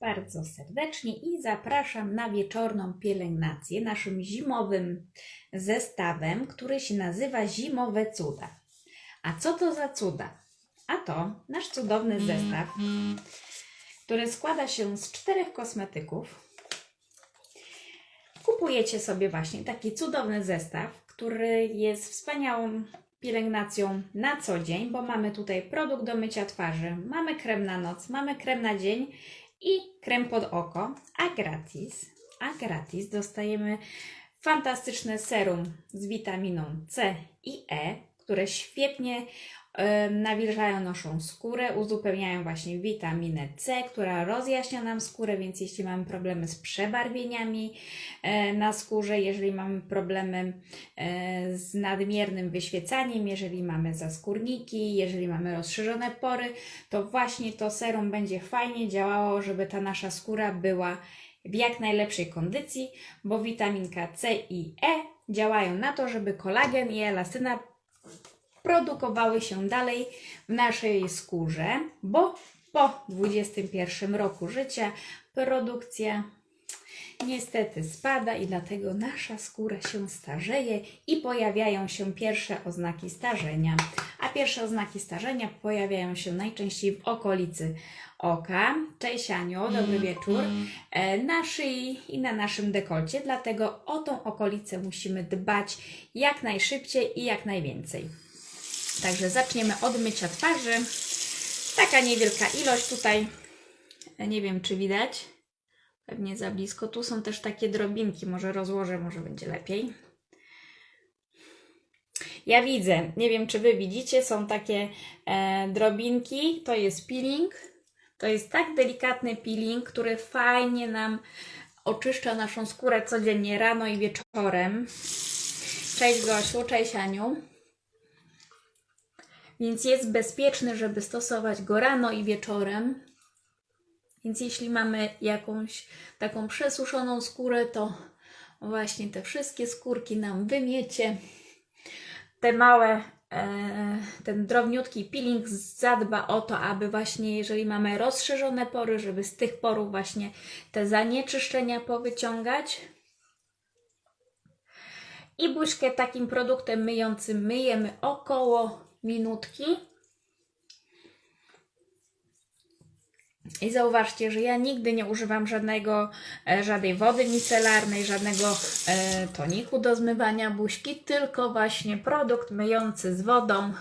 bardzo serdecznie i zapraszam na wieczorną pielęgnację naszym zimowym zestawem, który się nazywa Zimowe Cuda. A co to za cuda? A to nasz cudowny zestaw, który składa się z czterech kosmetyków. Kupujecie sobie właśnie taki cudowny zestaw, który jest wspaniałą pielęgnacją na co dzień, bo mamy tutaj produkt do mycia twarzy, mamy krem na noc, mamy krem na dzień i krem pod oko, a gratis, a gratis dostajemy fantastyczne serum z witaminą C i E, które świetnie nawilżają naszą skórę, uzupełniają właśnie witaminę C, która rozjaśnia nam skórę, więc jeśli mamy problemy z przebarwieniami e, na skórze, jeżeli mamy problemy e, z nadmiernym wyświecaniem, jeżeli mamy zaskórniki, jeżeli mamy rozszerzone pory, to właśnie to serum będzie fajnie działało, żeby ta nasza skóra była w jak najlepszej kondycji, bo witaminka C i E działają na to, żeby kolagen i elastyna produkowały się dalej w naszej skórze, bo po 21 roku życia produkcja niestety spada i dlatego nasza skóra się starzeje i pojawiają się pierwsze oznaki starzenia. A pierwsze oznaki starzenia pojawiają się najczęściej w okolicy oka. Cześć Aniu, dobry wieczór. E, Na szyi i na naszym dekolcie, dlatego o tą okolicę musimy dbać jak najszybciej i jak najwięcej. Także zaczniemy od mycia twarzy. Taka niewielka ilość tutaj. Nie wiem, czy widać. Pewnie za blisko. Tu są też takie drobinki. Może rozłożę, może będzie lepiej. Ja widzę. Nie wiem, czy Wy widzicie. Są takie e, drobinki. To jest peeling. To jest tak delikatny peeling, który fajnie nam oczyszcza naszą skórę codziennie rano i wieczorem. Cześć Gosiu, cześć Aniu. Więc jest bezpieczny, żeby stosować go rano i wieczorem. Więc jeśli mamy jakąś taką przesuszoną skórę, to właśnie te wszystkie skórki nam wymiecie. Te małe, e, ten drobniutki peeling zadba o to, aby właśnie jeżeli mamy rozszerzone pory, żeby z tych porów właśnie te zanieczyszczenia powyciągać. I buźkę takim produktem myjącym myjemy około minutki. I zauważcie, że ja nigdy nie używam żadnego, e, żadnej wody micelarnej, żadnego e, toniku do zmywania buźki, tylko właśnie produkt myjący z wodą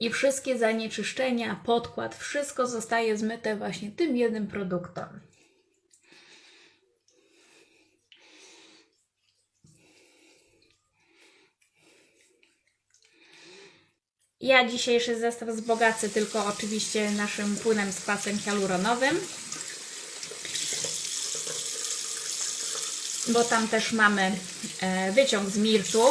i wszystkie zanieczyszczenia, podkład, wszystko zostaje zmyte właśnie tym jednym produktem. Ja dzisiejszy zestaw wzbogacę tylko oczywiście naszym płynem z kwasem hialuronowym. Bo tam też mamy e, wyciąg z mirtu,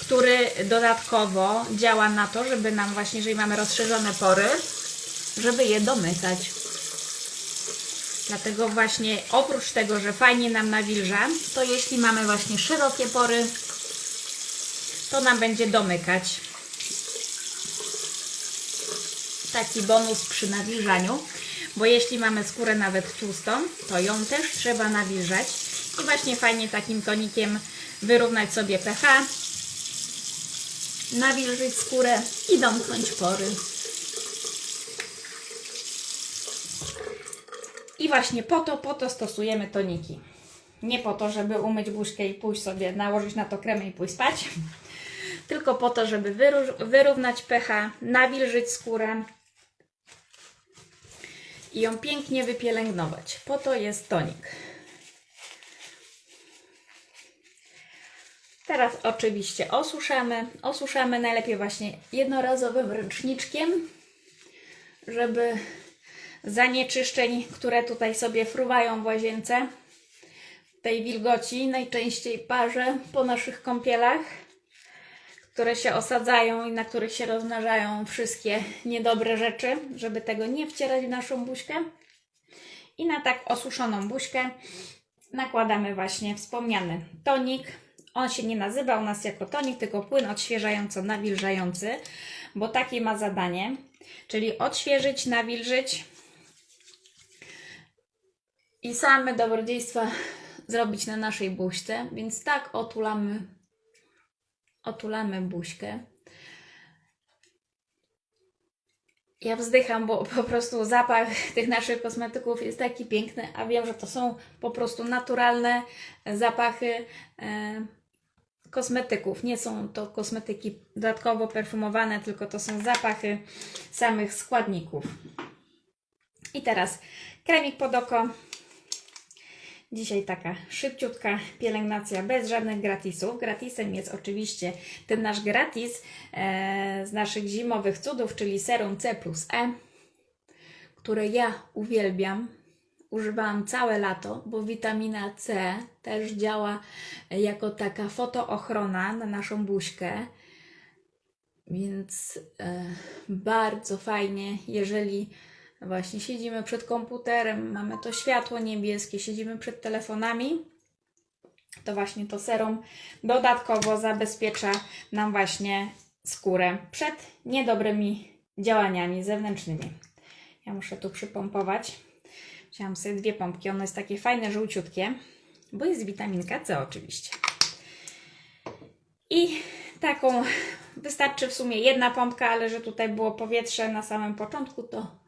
który dodatkowo działa na to, żeby nam właśnie, jeżeli mamy rozszerzone pory, żeby je domykać. Dlatego właśnie oprócz tego, że fajnie nam nawilża, to jeśli mamy właśnie szerokie pory, to nam będzie domykać. Taki bonus przy nawilżaniu, bo jeśli mamy skórę nawet tłustą, to ją też trzeba nawilżać i właśnie fajnie takim tonikiem wyrównać sobie pH, nawilżyć skórę i domknąć pory. I właśnie po to, po to stosujemy toniki. Nie po to, żeby umyć buźkę i pójść sobie, nałożyć na to kremę i pójść spać, tylko po to, żeby wyrównać pH, nawilżyć skórę i ją pięknie wypielęgnować. Po to jest tonik. Teraz oczywiście osuszamy. Osuszamy najlepiej właśnie jednorazowym ręczniczkiem, żeby zanieczyszczeń, które tutaj sobie fruwają w łazience, tej wilgoci, najczęściej parze po naszych kąpielach, które się osadzają i na których się rozmnażają wszystkie niedobre rzeczy, żeby tego nie wcierać w naszą buźkę. I na tak osuszoną buźkę nakładamy właśnie wspomniany tonik. On się nie nazywa u nas jako tonik, tylko płyn odświeżająco-nawilżający, bo takie ma zadanie, czyli odświeżyć, nawilżyć i same dobrodziejstwa zrobić na naszej buźce, więc tak otulamy, otulamy buźkę. Ja wzdycham, bo po prostu zapach tych naszych kosmetyków jest taki piękny, a wiem, że to są po prostu naturalne zapachy e, kosmetyków. Nie są to kosmetyki dodatkowo perfumowane, tylko to są zapachy samych składników. I teraz kremik pod oko. Dzisiaj taka szybciutka pielęgnacja bez żadnych gratisów. Gratisem jest oczywiście ten nasz gratis e, z naszych zimowych cudów, czyli serum C plus E, które ja uwielbiam. Używałam całe lato, bo witamina C też działa jako taka fotoochrona na naszą buźkę. Więc e, bardzo fajnie, jeżeli właśnie siedzimy przed komputerem, mamy to światło niebieskie, siedzimy przed telefonami, to właśnie to serum dodatkowo zabezpiecza nam właśnie skórę przed niedobrymi działaniami zewnętrznymi. Ja muszę tu przypompować. Wziąłam sobie dwie pompki, ono jest takie fajne, żółciutkie, bo jest witaminka C oczywiście. I taką wystarczy w sumie jedna pompka, ale że tutaj było powietrze na samym początku, to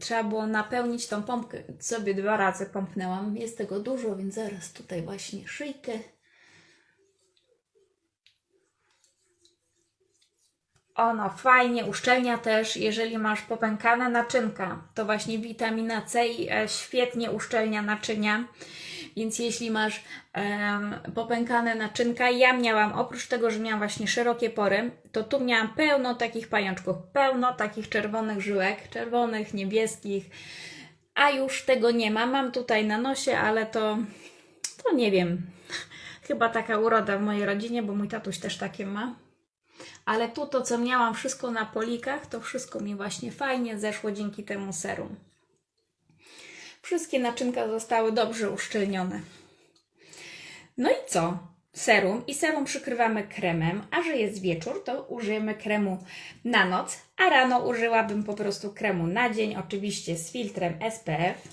trzeba było napełnić tą pompkę. Sobie dwa razy pompnęłam. Jest tego dużo, więc zaraz tutaj właśnie szyjkę. Ono fajnie uszczelnia też, jeżeli masz popękane naczynka, to właśnie witamina C i E świetnie uszczelnia naczynia. Więc jeśli masz em, popękane naczynka, ja miałam, oprócz tego, że miałam właśnie szerokie pory, to tu miałam pełno takich pajączków, pełno takich czerwonych żyłek, czerwonych, niebieskich, a już tego nie ma. Mam tutaj na nosie, ale to, to nie wiem, chyba taka uroda w mojej rodzinie, bo mój tatuś też takie ma. Ale tu to, co miałam wszystko na polikach, to wszystko mi właśnie fajnie zeszło dzięki temu serum. Wszystkie naczynka zostały dobrze uszczelnione. No i co? Serum i serum przykrywamy kremem, a że jest wieczór, to użyjemy kremu na noc, a rano użyłabym po prostu kremu na dzień, oczywiście z filtrem SPF.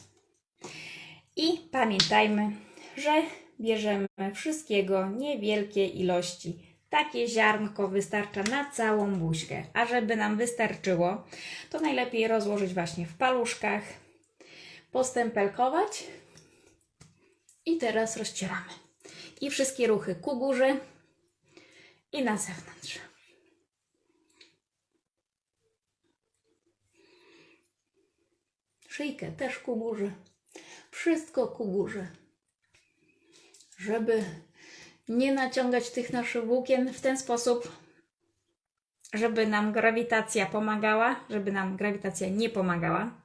I pamiętajmy, że bierzemy wszystkiego niewielkie ilości. Takie ziarnko wystarcza na całą buźkę. A żeby nam wystarczyło, to najlepiej rozłożyć właśnie w paluszkach, postępelkować i teraz rozcieramy. I wszystkie ruchy ku górze i na zewnątrz. Szyjkę też ku górze. Wszystko ku górze. Żeby nie naciągać tych naszych włókien w ten sposób, żeby nam grawitacja pomagała, żeby nam grawitacja nie pomagała.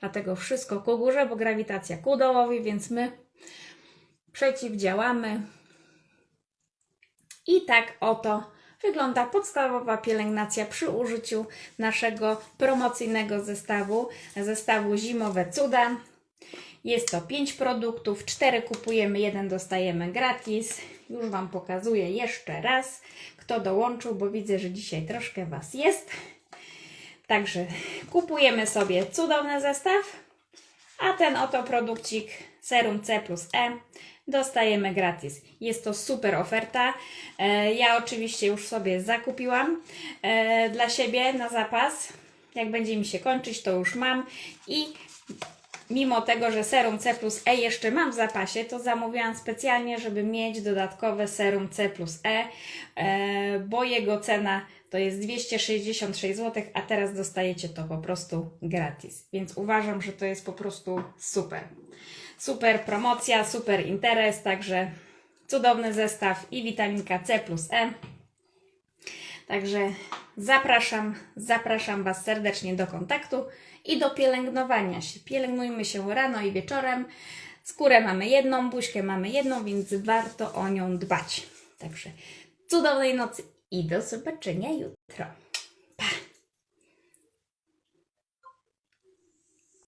Dlatego wszystko ku górze, bo grawitacja ku dołowi, więc my przeciwdziałamy. I tak oto wygląda podstawowa pielęgnacja przy użyciu naszego promocyjnego zestawu, zestawu Zimowe Cuda. Jest to 5 produktów, 4 kupujemy, jeden dostajemy gratis. Już Wam pokazuję jeszcze raz, kto dołączył, bo widzę, że dzisiaj troszkę Was jest. Także kupujemy sobie cudowny zestaw, a ten oto produkcik Serum C plus E dostajemy gratis. Jest to super oferta. E, Ja oczywiście już sobie zakupiłam e, dla siebie na zapas. Jak będzie mi się kończyć, to już mam i mimo tego, że serum C plus E jeszcze mam w zapasie, to zamówiłam specjalnie, żeby mieć dodatkowe serum C plus E, e, bo jego cena to jest 266 zł, a teraz dostajecie to po prostu gratis. Więc uważam, że to jest po prostu super. Super promocja, super interes, także cudowny zestaw i witaminka C plus E. Także zapraszam, zapraszam Was serdecznie do kontaktu i do pielęgnowania się. Pielęgnujmy się rano i wieczorem. Skórę mamy jedną, buźkę mamy jedną, więc warto o nią dbać. Także cudownej nocy i do zobaczenia jutro.